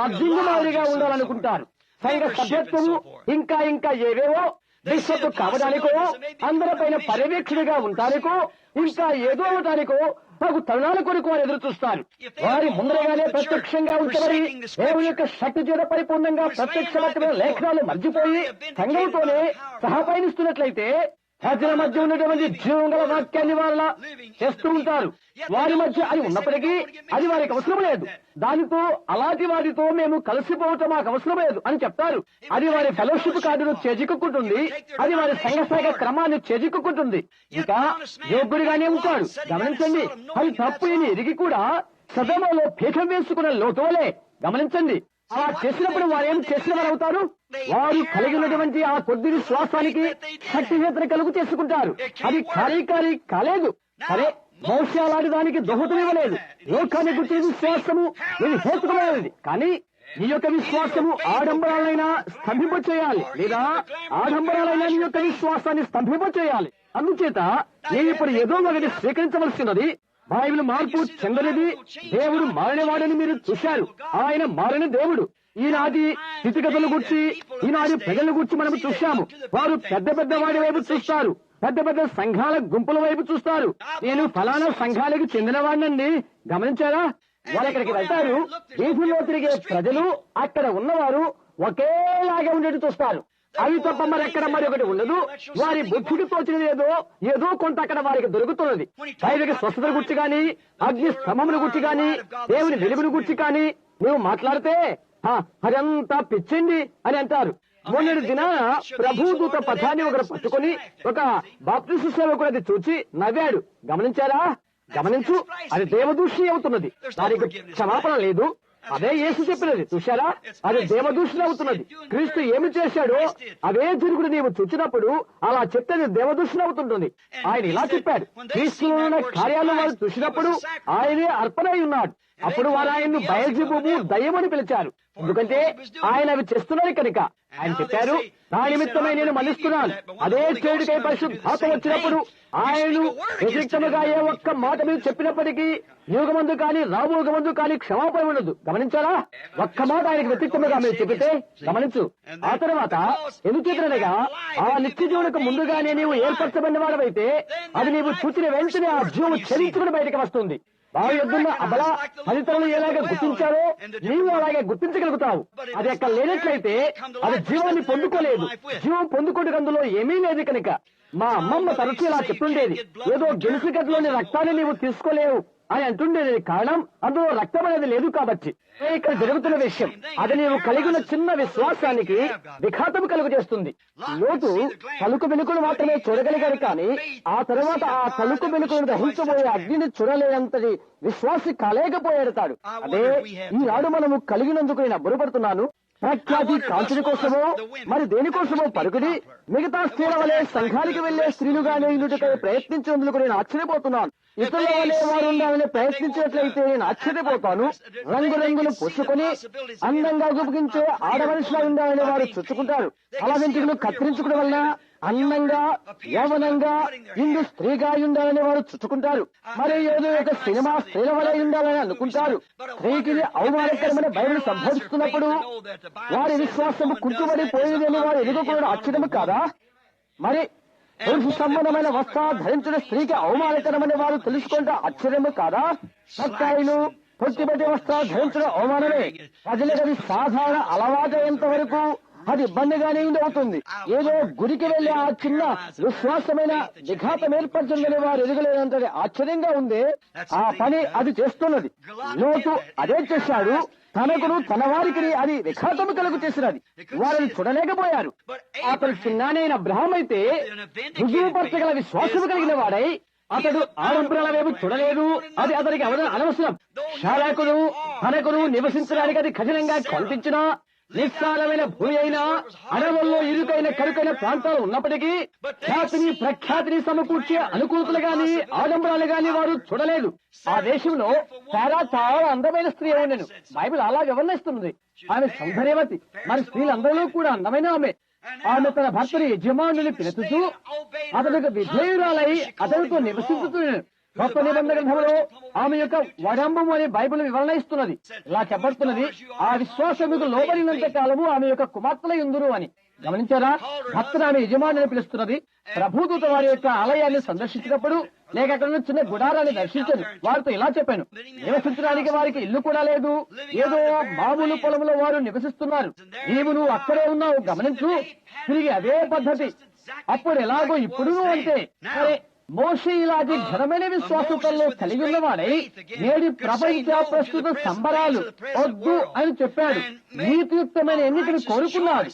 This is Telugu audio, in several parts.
రాజ్యంగు మాదిరిగా ఉండాలనుకుంటారు. సంఘ సభ్యత్వము ఇంకా ఇంకా ఏవేవో బిషప్ కావడానికో అందరిపైన పర్యవేక్షణగా ఉంటానికో ఇంకా ఏదో అవటానికో నాకు తరుణాల కొరకు వారు ఎదురు చూస్తారు వారి ముందరగానే ప్రత్యక్షంగా ఉంచబడి దేవుని యొక్క శక్తి చేత పరిపూర్ణంగా ప్రత్యక్షమైన లేఖనాలు మర్చిపోయి సంఘంతోనే సహపయనిస్తున్నట్లయితే ప్రజల మధ్య ఉన్నటువంటి జీవం గల వాక్యాన్ని వాళ్ళ చేస్తూ ఉంటారు. వారి మధ్య అది ఉన్నప్పటికీ అది వారికి అవసరం లేదు. దానితో అలాంటి వారితో మేము కలిసిపోవటం మాకు అవసరం లేదు అని చెప్తారు. అది వారి ఫెలోషిప్ కార్డును చేజిక్కుంటుంది అది వారి సంఘసాగ క్రమాన్ని చేజిక్కుంటుంది ఇంకా యోగ్యుడిగానే ఉంటాడు. గమనించండి. అది తప్పు ఎరిగి కూడా సదమంలో పీఠం వేసుకున్న లోతువలే. గమనించండి. అలా చేసినప్పుడు వారు ఏం చేసిన వారు అవుతారు వారు కలిగినటువంటి ఆ కొద్ది శ్వాసానికి శక్తిహేతను కలుగు చేసుకుంటారు. అది కార్యకారి కాలేదు. సరే బహుశా అలాంటి దానికి దోహదం ఇవ్వలేదు. లోకాన్ని గుర్తి విశ్వాసము ఇది హేతుకమైనది. కానీ నీ యొక్క విశ్వాసము ఆడంబరాలైనా స్తంభింప చేయాలి. లేదా ఆడంబరాలైనా నీ యొక్క విశ్వాసాన్ని స్తంభింప చేయాలి. అందుచేత నేను ఇప్పుడు ఏదో ఒకటి స్వీకరించవలసినది బైబిల్ మార్పు చెందనిది దేవుడు మారినవాడని మీరు చూశారు. ఆయన మారిన దేవుడు. ఈనాటి స్థితిగతుల గురించి ఈనాటి ప్రజల గురించి మనం చూశాము. వారు పెద్ద పెద్ద వాడి వైపు చూస్తారు. పెద్ద పెద్ద సంఘాల గుంపుల వైపు చూస్తారు. నేను ఫలానా సంఘాలకు చెందినవాడినండి. గమనించారా? వాళ్ళు ఇక్కడికి వెళ్తారు? వీధుల్లో తిరిగే ప్రజలు అక్కడ ఉన్నవారు ఒకేలాగా ఉండేది చూస్తారు. అవి తప్ప మరి ఎక్కడ మరి ఒకటి ఉండదు. వారి బుద్ధికి తోచినది ఏదో ఏదో కొంత అక్కడ వారికి దొరుకుతున్నది. బయటకి స్వస్థత గుర్చి గాని అగ్ని స్తంభముల గుర్చి గాని దేవుని వెలుగుని గుర్చి కానీ నువ్వు మాట్లాడితే "ఆ, అదంతా పిచ్చింది అని అంటారు. మొన్నటి దినాన ప్రభుదూత పథాన్ని ఒకరు పట్టుకొని ఒక బాప్తిసు సేవకుడు అది చూచి నవ్వాడు. గమనించారా? గమనించు అది దేవదూషి అవుతున్నది. దానికి క్షమాపణ లేదు. అదే యేసు చెప్పినది చూశారా? అది దేవదూషణ అవుతున్నది. క్రీస్తు ఏమి చేశాడో అదే జరుగుడు నీవు చూచినప్పుడు అలా చెప్తే దేవదూషణ అవుతుంటుంది. ఆయన ఇలా చెప్పాడు క్రీస్తులో కార్యాలు వారు చూసినప్పుడు ఆయనే అర్పణ అయి ఉన్నాడు. అప్పుడు వారు ఆయన్ను బయల్జబుబు దయ్యమని పిలిచారు. ఎందుకంటే ఆయన అవి చేస్తున్నారు కనుక. ఆయన చెప్పారు నా నిమిత్తమై నేను మన్నిస్తున్నాను. అదే చెడుకై పరిశుద్ధాత వచ్చినప్పుడు ఆయనను వ్యతిరేక్తముగా ఏ ఒక్క మాట మీద చెప్పినప్పటికీ యుగమందు కానీ రాబోగమందు కానీ క్షమాపణ ఉండదు. గమనించారా? ఒక్క మాట ఆయనకు వ్యతిరేక్తముగా మీరు చెప్పితే గమనించు. ఆ తర్వాత ఎందుచేతనగా ఆ నిత్య జీవులకు ముందుగానే నీవు ఏర్పరచబడిన వాడవైతే అది నీవు చూచిన వెంటనే ఆ జీవం చెల్లించుకుని బయటకు వస్తుంది. వారి యొద్దున్న అబల ఫలితాలను ఎలాగ గుర్తించారో నీవు అలాగే గుర్తించగలుగుతావు. అది అక్కడ లేనట్లయితే అది జీవాన్ని పొందుకోలేదు. జీవం పొందుకోవడం అందులో ఏమీ లేదు కనుక మా అమ్మమ్మ తరచు ఇలా చెప్తుండేది. ఏదో గెలుసు గదిలోని రక్తాన్ని నీవు తీసుకోలేవు. అని అంటుండేది కారణం అందులో రక్తం అనేది లేదు కాబట్టి. ఇక్కడ జరుగుతున్న విషయం అది నీవు కలిగిన చిన్న విశ్వాసానికి విఘాతం కలుగు చేస్తుంది లోతు తలుకు వెలుకులు మాత్రమే చూడగలిగారు కానీ ఆ తర్వాత ఆ తలుకు వెనుకలను దహించబోయే అగ్నిని చూడలేనంతటి విశ్వాసి కాలేకపోయాడు తాడు. అదే ఈనాడు మనము కలిగినందుకు నేను అబ్బురపడుతున్నాను ప్రఖ్యాతి కాంచుని కోసమో మరి దేనికోసమో పరుగుడి మిగతా స్త్రీల వలె సంఘానికి వెళ్ళే స్త్రీలుగానే ఇందుకై ప్రయత్నించినందుకు నేను ఆశ్చర్యపోతున్నాను. ఇతరుల వలె వారు ఉండాలని ప్రయత్నించినట్లయితే నేను ఆశ్చర్యపోతాను. రంగురంగులు పుచ్చుకొని అందంగా గుప్పించే ఆడమనిషిలా ఉండాలని వారు చుచ్చుకుంటారు. అలా వెంట్రుకలు కత్తిరించుకోవడం వలన అందంగా యవనంగా ఇందు స్త్రీగా ఉండాలని వారు చుట్టుకుంటారు. మరి ఏదో ఒక సినిమా స్త్రీల వలె ఉండాలని అనుకుంటారు. స్త్రీకి అవమానకరమైన బైబిల్ సంభవిస్తున్నప్పుడు వారి విశ్వాసము కుంటుబడిపోయిందని వారు ఎదుగుకోవడం ఆశ్చర్యము కాదా? మరి పురుషు సంబంధమైన వస్త్ర ధరించిన స్త్రీకి అవమానకరమని వారు తెలుసుకుంటే ఆశ్చర్యము కాదా? సత్తాయిలు పొట్టిబట్టి వస్త్రాలు ధరించడం అవమానమే. ప్రజలకు అది సాధారణ అలవాటయ్యేంత వరకు అది ఇబ్బందిగానే అవుతుంది ఏదో గురికి వెళ్ళే ఆ చిన్న విశ్వాసమైన విఘాతం ఏర్పడుతుందని వారు ఎదుగలేనంతది ఆశ్చర్యంగా ఉంది. ఆ పని అది చేస్తున్నది. లోతు అదే చేశాడు. తనకును తన వారికి అది విఘాతము కలుగు చేసినది. వారిని చూడలేకపోయారు. అతను చిన్నానైన బ్రహ్మ అయితే రుజువుపరచగల విశ్వాసము కలిగిన వాడై అతడు ఆడంబరాల వైపు చూడలేదు. అది అతనికి అవసరం అనవసరం. శాలకును తనకును నివసించడానికి అది కఠినంగా కల్పించినా నిస్సారమైన భూమి అయినా అడవుల్లో ఇరుకైన కరుకైన ప్రాంతాలు ఉన్నప్పటికీ ఖ్యాతిని ప్రఖ్యాతిని సమకూర్చే అనుకూలతలు గాని ఆడంబరాలు గాని వారు చూడలేదు. ఆ దేశంలో చాలా చాలా అందమైన స్త్రీ అయినను. బైబిల్ అలా వివరణిస్తున్నది ఆమె సౌందర్యవతి. మరి స్త్రీలందరిలో కూడా అందమైన ఆమె. ఆమె తన భర్తని యజమానుని పిలుచుతూ అతనికి విధేయురాలై అతనితో నివసించుతున్నాడు కొత్త నిబంధన గ్రంథంలో ఆమె యొక్క వడంబం అనే బైబిల్ వివరణ ఇస్తున్నది ఇలా చెప్పబడుతున్నది ఆ విశ్వాసం మీకు లోబడినంత కాలము ఆమె యొక్క కుమార్తెల ఎందురు అని. గమనించారా? భక్తులు ఆమె యజమాని పిలుస్తున్నది. ప్రభుదూత వారి యొక్క ఆలయాన్ని సందర్శించినప్పుడు లేక అక్కడ ఉన్న చిన్న గుడారాన్ని దర్శించను. వారితో ఇలా చెప్పాను నివసించడానికి వారికి ఇల్లు కూడా లేదు. ఏదో మామూలు పొలంలో వారు నివసిస్తున్నారు. నీవు నువ్వు అక్కడే ఉన్నావు గమనించు. తిరిగి అదే పద్ధతి. అప్పుడు ఎలాగో ఇప్పుడు అంటే సరే మోషి ఇలాంటి ఘనమైన విశ్వాసంలో కలిగి ఉన్నవాడై నేడు ప్రపంచ ప్రస్తుత సంబరాలు వద్దు అని చెప్పాడు. నీతియుక్తమైన ఎన్నికను కోరుకున్నాడు.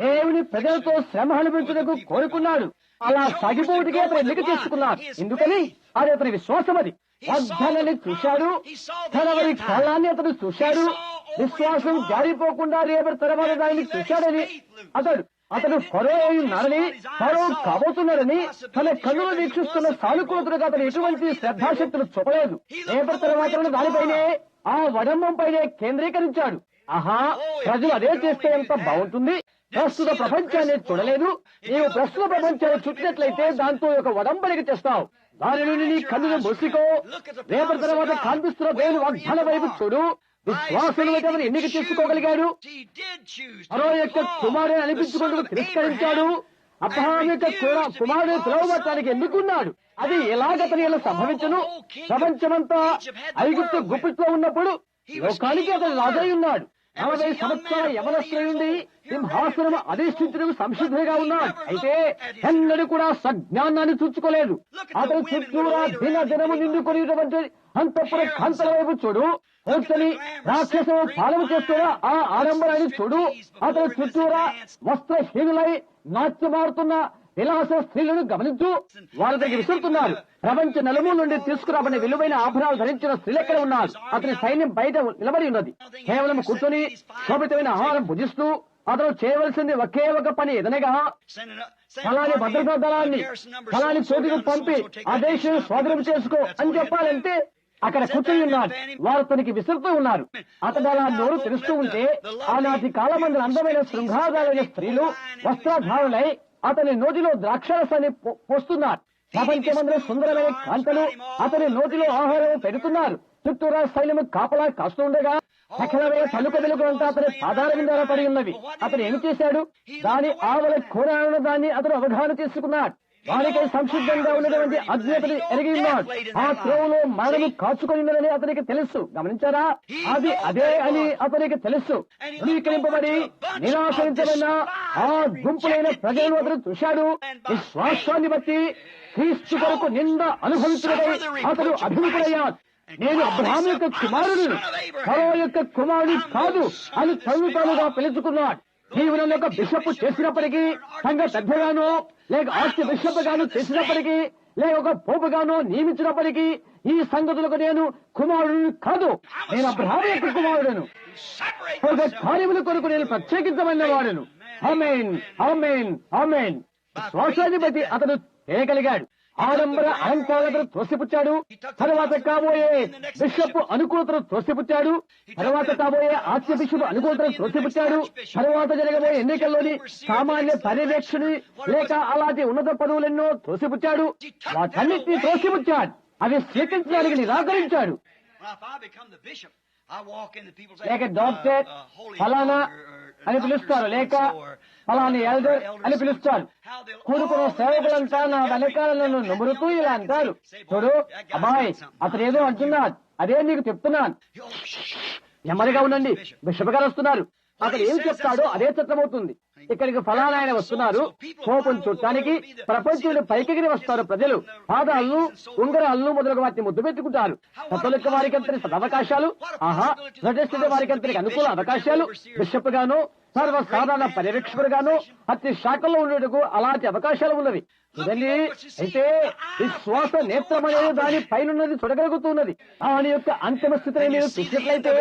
దేవుని ప్రజలతో శ్రమ అనుభవించడానికి కోరుకున్నాడు. అలా సాగిపోటుకే అతను ఎన్నిక చేసుకున్నాడు. ఎందుకని? అది అతని విశ్వాసం అది. వద్దనని చూశాడు. తనవరి కాలాన్ని అతను చూశాడు. విశ్వాసం జారిపోకుండా రేపటి తర్వాత దాన్ని చూశాడని అతడు అతడు ఫరో అయి ఉన్నాడని ఫరో కాబోతున్నాడని తన కన్నులు వీక్షిస్తున్న సానుకూలతలకు అతను ఎటువంటి శ్రద్ధాశక్తులు చూపలేదు. రేపటి తర్వాత దానిపైనే ఆ వడంబం పైనే కేంద్రీకరించాడు. ఆహా ప్రజలు అదే చేస్తే ఎంత బాగుంటుంది. ప్రస్తుత ప్రపంచాన్ని చూడలేదు. నీవు ప్రస్తుత ప్రపంచాన్ని చుట్టినట్లయితే దాంతో ఒక వడంబడిక చేస్తావు దాని నుండి నీ కన్నును మూసుకో. రేపటి తర్వాత కనిపిస్తున్న దేవుని వాగ్దాన వైపు చూడు. విశ్వాసులు ఎన్నిక చేసుకోగలిగాడు మరో యొక్క కుమారుని అనిపించుకుంటూ తిరస్కరించాడు. అబ్రహాం యొక్క కుమారుడు పిలవబట్టడానికి ఎందుకున్నాడు అది ఎలాగతని ఇలా సంభవించను? ప్రపంచమంతా ఐగుప్తు గుప్పిట్లో ఉన్నప్పుడు లోకానికి అతను రాజై ఉన్నాడు. నలభై సంవత్సరాల యవనస్తులై ఉండి సింహాసనం అధిష్ఠించడం సంసిద్ధంగా ఉన్నాడు. అయితే ఎన్నడూ కూడా సజ్ఞానాన్ని చూచుకోలేదు. అతను చుట్టూరా దిన దినము నిండుకొనిటువంటి అంతఃపుర కాంతల వైపు చూడు. వచ్చని రాక్షసు పాలన చేస్తున్న ఆ ఆడంబరాన్ని చూడు. అతను చుట్టూరా వస్త్రహీనులై నాట్యమారుతున్న విలాస స్త్రీలను గమనించు. వాళ్ళ దగ్గర విసురుతున్నారు. ప్రపంచ నలుమూల నుండి తీసుకురాబడిన విలువైన ఆభరణాలు ధరించిన స్త్రీలు ఎక్కడ ఉన్నారు? అతని సైన్యం బయట నిలబడి ఉన్నది. కేవలం కూర్చొని శోభితమైన ఆహారం భుజిస్తూ అతను చేయవలసింది ఒకే ఒక పని ఎదనగా ఫలాని భద్రతా దళాన్ని ఫలాని చోటుకు పంపి ఆ దేశం స్వాధీనం చేసుకో అని చెప్పాలంటే అక్కడ కూర్చొని ఉన్నాడు వారు తనకి విసురుతూ ఉన్నారు. అతడు అలా నోరు తెరుస్తూ ఉంటే ఆనాటి కాలమంది అందమైన శృంగారాలైన స్త్రీలు వస్త్రధారులై అతని నోటిలో ద్రాక్షరసాన్ని పోస్తున్నారు. ప్రపంచమందరూ సుందరమైన కాంతలు అతని నోటిలో ఆహారం పెడుతున్నారు. చుట్టూరా శైలము కాపలా కాస్తుండగా సకలమైన తలుక వెలుగు అంతా అతని పాదాల మీద పడి ఉన్నవి. అతను ఏమి చేశాడు? దాని ఆవల కూర దాన్ని అతను అవగాహన చేసుకున్నాడు. వారికై సంసిద్ధంగా ఉన్నటువంటి అజ్ఞతని ఎరిగి ఉన్నాడు. ఆ త్రోవులో మరణము కాచుకొని ఉన్నదని అతనికి తెలుసు. గమనించారా? అది అదే అని అతనికి తెలుసు. ధృవీకరింపబడి నిరాశించబడిన ఆ గుంపులైన ప్రజలను అతను చూశాడు. విశ్వాసాన్ని బట్టి క్రీస్తు కొరకు నింద అనుభవించుడై అతడు అభిముఖుడయ్యాడు. నేను అబ్రహాం యొక్క కుమారుడు ఫరో యొక్క కుమారుడు కాదు అని తను పిలుచుకున్నాడు. నీవు నన్ను ఒక బిషప్ చేసినప్పటికీ సంఘ పెద్దగాను లేక ఆస్తి బిషప్ గాను చేసినప్పటికీ లేక ఒక పోపుగాను నియమించినప్పటికీ ఈ సంగతులకు నేను కుమారుడు కాదు. నేను అబ్రహాము యొక్క కుమారుడును. ఒక కార్యముల కొరకు నేను ప్రత్యేకించబడిన వాడును. Amen amen amen. శ్వాసాన్ని బట్టి అతను చేయగలిగాడు ఆడంబర అలంకారాలను త్వసిపుచ్చాడు తర్వాత కాబోయే బిషప్ అనుకూలతను త్వసిపుచ్చాడు తర్వాత కాబోయే ఆస్య బిషప్ అనుకూలతను తోసిపుచ్చాడు తర్వాత జరగబోయే ఎన్నికల్లోని సామాన్య పర్యవేక్షణ లేక అలాంటి ఉన్నత పదవులెన్నో త్వసిపుచ్చాడు వాటన్నిటిని త్వసిపుచ్చాడు అవి స్వీకరించడానికి నిరాకరించాడు. లేక డాక్టర్ ఫలానా అని పిలుస్తారు లేక ఫలాని ఎల్డర్ అని పిలుస్తారు. కూడుకున్న సేవకులంతా నా వెనకాలను నమ్మురుతూ ఇలా అంటారు. చూడు అబ్బాయి అతను ఏదో అంటున్నాడు. అదే నీకు చెప్తున్నాను. నెమ్మదిగా ఉండండి. బిషప్ గారు వస్తున్నారు. అతను ఏం చెప్తాడో అదే చట్టమవుతుంది ఇక్కడికి ఫలానా ఆయన వస్తున్నారు. కోపం చుట్టానికి ప్రపంచంలో పైకెగిరి వస్తారు ప్రజలు. పాదాలను ఉంగరాలను మొదలగు వాటిని ముద్దు పెట్టుకుంటారు కథలిక వారికి అంతటి సదవకాశాలు ఆహా ప్రతిష్ఠిత వారికి అంతటి అనుకూల అవకాశాలు బిషప్ గాను సర్వసాధారణ పర్యవేక్షకుడుగాను అతి శాఖల్లో ఉండేందుకు అలాంటి అవకాశాలు ఉన్నవి. చూడండి అయితే విశ్వాస నేత్రం అనేది దాని పైనున్నది చూడగలుగుతున్నది. దాని యొక్క అంతిమ స్థితిని మీరు చూసినట్లయితే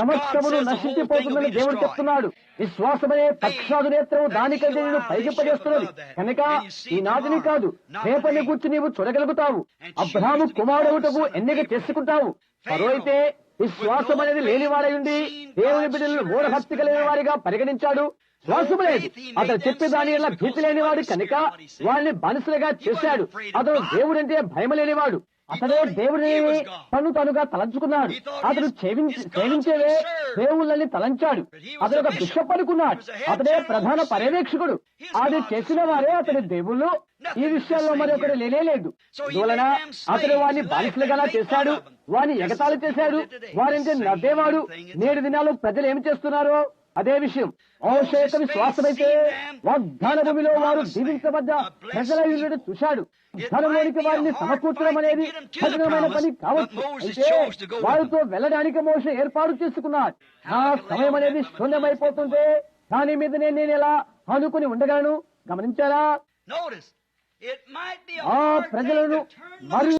సమస్తమును నశించిపోతుందని దేవుడు చెప్తున్నాడు. విశ్వాసమనే పక్షాదు నేత్రము దానికంటే నేను పైకి పడేస్తున్నది. కనుక ఈనాటిని కాదు రేపటి గురించి నీవు చూడగలుగుతావు. అబ్రాహము కుమారుడుటకు ఎన్నిక చేసుకుంటావు. మరో అయితే విశ్వాసం అనేది లేనివాడై ఉండి దేవుని బిడ్డలను మూఢభక్తి కలిగిన వారిగా పరిగణించాడు. విశ్వాసము లేదు అతను చెప్పేదాని ఇలా భీతి లేనివాడు కనుక వాడిని బానిసలుగా చేశాడు. అతను దేవుడంటే భయం లేనివాడు అతడే దేవుడిని తను తనుగా తలంచుకున్నాడు. అతడు సేవించేవే దేవుళ్ళని తలంచాడు. అతడు ఒక బిషప్ అనుకున్నాడు. అతడే ప్రధాన పర్యవేక్షకుడు. అది చేసిన వారే అతని దేవుళ్ళు. ఈ విషయాల్లో మరి ఒకడు లేనేలేదు. అందువలన అతడు వారిని బానిసలుగా చేశాడు. వారిని ఎగతాళి చేశాడు. వారంటే నవ్వేవాడు. నేడు దినాలు ప్రజలు ఏమి చేస్తున్నారో అదే విషయం. ఔషేత విశ్వాసమైతే వాగ్దాన భూమిలో వారు దీవించబడ్డ ప్రజల చూశాడు. ధనంలోనికి వారిని సమకూర్చడం అనేది కఠినమైన పని కావచ్చు. అయితే వారితో వెళ్ళడానికి మోస ఏర్పాటు చేసుకున్నాడు. నా సమయం అనేది శూన్యమైపోతుంటే దాని మీదనే నేను ఎలా ఆనుకుని ఉండగలను? గమనించారా? ఆ ప్రజలను మరియు